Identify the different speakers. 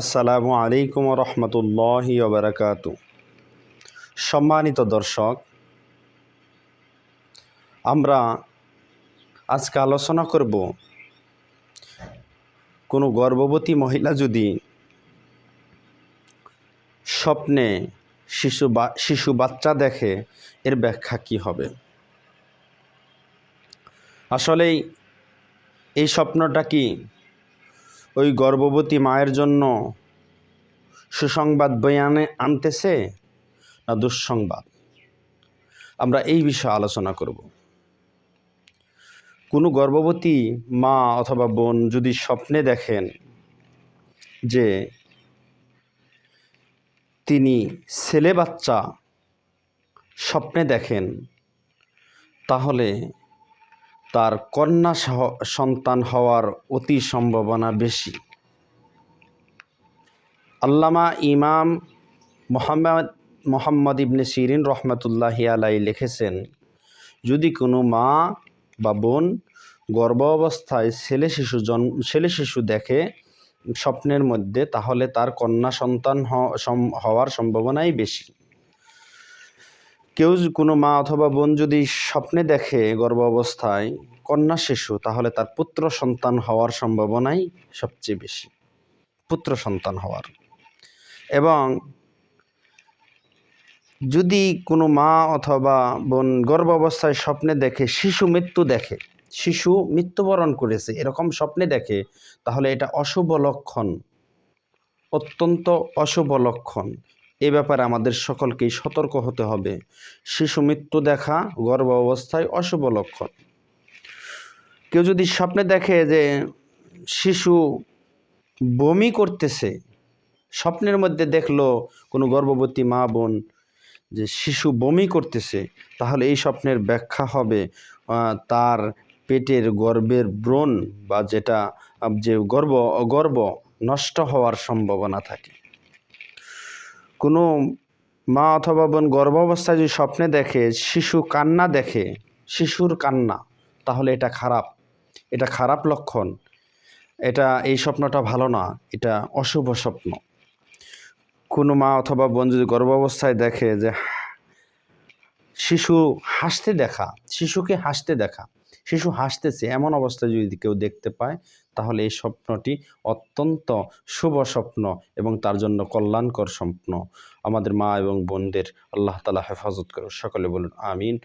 Speaker 1: আসসালামু আলাইকুম রহমতুল্লাহ বারাকাতু সম্মানিত দর্শক, আমরা আজকে আলোচনা করব কোনো গর্ভবতী মহিলা যদি স্বপ্নে শিশু বা, শিশু বাচ্চা দেখে, এর ব্যাখ্যা কী হবে? আসলেই এই স্বপ্নটা কি ওই গর্ভবতী মায়ের জন্য সুসংবাদ বয়ানে আনতেছে না দুঃসংবাদ? আমরা এই বিষয়ে আলোচনা করব। কোনো গর্ভবতী মা অথবা বোন যদি স্বপ্নে দেখেন যে তিনি ছেলে বাচ্চা স্বপ্নে দেখেন, তাহলে তার কন্যা সন্তান হওয়ার অতি সম্ভাবনা বেশি। আল্লামা ইমাম মোহাম্মদ মোহাম্মদ ইবনে সিরিন রহমতুল্লাহি আলাই লিখেছেন, যদি কোনো মা বা বোন গর্ভ অবস্থায় ছেলে শিশু জন্ম ছেলে শিশু দেখে স্বপ্নের মধ্যে, তাহলে তার কন্যা সন্তান হওয়ার সম্ভাবনাই বেশি। কেউ কোনো মা অথবা বোন যদি স্বপ্নে দেখে গর্ভ অবস্থায় কন্যা শিশু, তাহলে তার পুত্র সন্তান হওয়ার সম্ভাবনাই সবচেয়ে বেশি। পুত্র সন্তান হওয়ার। এবং যদি কোনো মা অথবা বোন গর্ভ অবস্থায় স্বপ্নে দেখে, শিশু মৃত্যু দেখে, শিশু মৃত্যুবরণ করেছে, এরকম স্বপ্নে দেখে, তাহলে এটা অশুভ লক্ষণ, অত্যন্ত অশুভ লক্ষণ। এ ব্যাপারে আমাদের সকলকেই সতর্ক হতে হবে। শিশু মৃত্যু দেখা গর্ভ অবস্থায় অশুভ লক্ষণ। কেউ যদি স্বপ্নে দেখে যে শিশু বমি করতেছে, স্বপ্নের মধ্যে দেখল কোনো গর্ভবতী মা বোন যে শিশু বমি করতেছে, তাহলে এই স্বপ্নের ব্যাখ্যা হবে তার পেটের গর্ভের ব্রণ বা যেটা, যে গর্ভ গর্ভ নষ্ট হওয়ার সম্ভাবনা থাকে। কোনো মা অথবা বোন গর্ভাবস্থায় যদি স্বপ্নে দেখে, শিশু কান্না দেখে, শিশুর কান্না, তাহলে এটা খারাপ। এটা খারাপ লক্ষণ। এটা, এই স্বপ্নটা ভালো না, এটা অশুভ স্বপ্ন। কোনো মা অথবা বোন যদি গর্ভাবস্থায় দেখে যে, শিশু হাসতে দেখা, শিশুকে হাসতে দেখা শিশু হাসতেছে, এমন অবস্থায় যদি কেউ দেখতে পায়, তাহলে এই স্বপ্নটি অত্যন্ত শুভ স্বপ্ন এবং তার জন্য কল্যাণকর স্বপ্ন। আমাদের মা এবং বোনদের আল্লাহ তালা হেফাজত করো সকলে বলুন, আমিন।